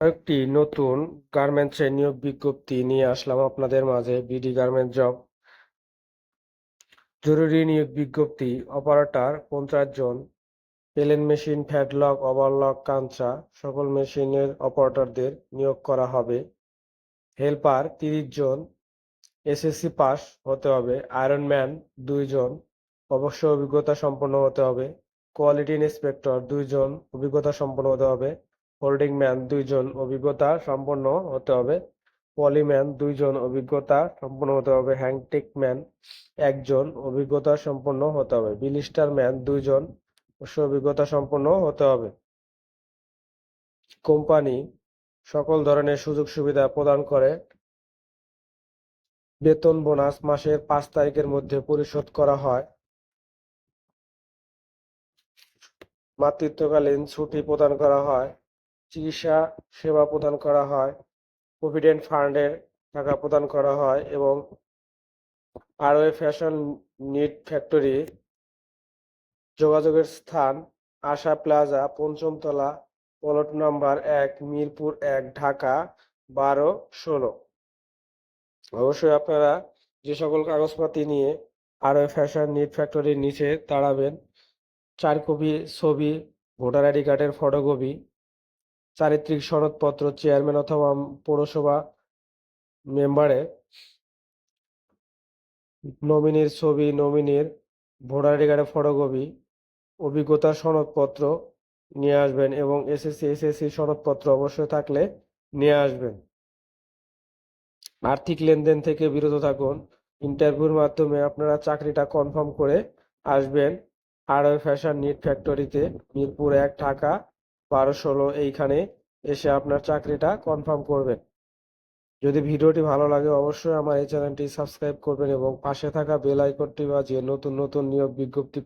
একটি নতুন গার্মেন্টসের নিয়োগ বিজ্ঞপ্তি নিয়ে আসলাম আপনাদের মাঝে বিডি গার্মেন্ট জব জরুরি নিয়োগ বিজ্ঞপ্তি অপারেটর পঞ্চাশ জন। পেলেন মেশিন ফ্যাডলক ওভারলক কাঞ্চা সকল মেশিনের অপারেটরদের নিয়োগ করা হবে। হেল্পার তিরিশ জন। এসএসসি পাস হতে হবে। আয়রন ম্যান দুইজন অবশ্য অভিজ্ঞতা সম্পন্ন হতে হবে। কোয়ালিটি ইন্সপেক্টর দুইজন অভিজ্ঞতা সম্পন্ন হতে হবে। হোল্ডিং ম্যান দুইজন অভিজ্ঞতা সম্পন্ন হতে হবে। পলিম্যান দুইজন অভিজ্ঞতা সম্পন্ন হতে হবে। হ্যাংটেক ম্যান একজন অভিজ্ঞতা সম্পন্ন হতে হবে। বিলিস্টার ম্যান দুইজন অভিজ্ঞতা সম্পন্ন হতে হবে। কোম্পানি সকল ধরনের সুযোগ সুবিধা প্রদান করে। বেতন বোনাস মাসের পাঁচ তারিখের মধ্যে পরিশোধ করা হয়। মাতৃত্বকালীন ছুটি প্রদান করা হয়। চিকিৎসা সেবা প্রদান করা হয়, প্রভিডেন্ট ফান্ডের টাকা প্রদান করা হয় এবং আরওয়ে ফ্যাশন নিট ফ্যাক্টরি, যোগাযোগের স্থান, আশা প্লাজা, পঞ্চমতলা, প্লট নাম্বার এক, মিরপুর এক, ঢাকা বারো, ষোলো। অবশ্যই আপনারা যে সকল কাগজপাতি নিয়ে আরওয়ে ফ্যাশন নিট ফ্যাক্টরির নিচে দাঁড়াবেন চার কপি ছবি, ভোটার আইডি কার্ডের ফটোকপি চারিত্রিক সনদপত্র, চেয়ারম্যান অথবা পৌরসভা মেম্বারে নমিনির ছবি, নমিনির ভোটার কার্ডের ফটোকপি, অভিজ্ঞতার সনদপত্র নিয়ে আসবেন এবং এসএসসি এসএসসি সনদপত্র অবশ্যই থাকলে নিয়ে আসবেন। আর্থিক লেনদেন থেকে বিরত থাকুন। ইন্টারভিউর মাধ্যমে আপনারা চাকরিটা কনফার্ম করে আসবেন। আরওয়ে ফ্যাশন নিট ফ্যাক্টরিতে মিরপুর এক, ঢাকা বারো ষোলো এইখানে এসে আপনার চাকরিটা কনফার্ম করবেন। যদি ভিডিওটি ভালো লাগে অবশ্যই আমার এই চ্যানেলটি সাবস্ক্রাইব করবেন এবং পাশে থাকা বেল আইকনটি বাজিয়ে নতুন নতুন নিয়োগ বিজ্ঞপ্তি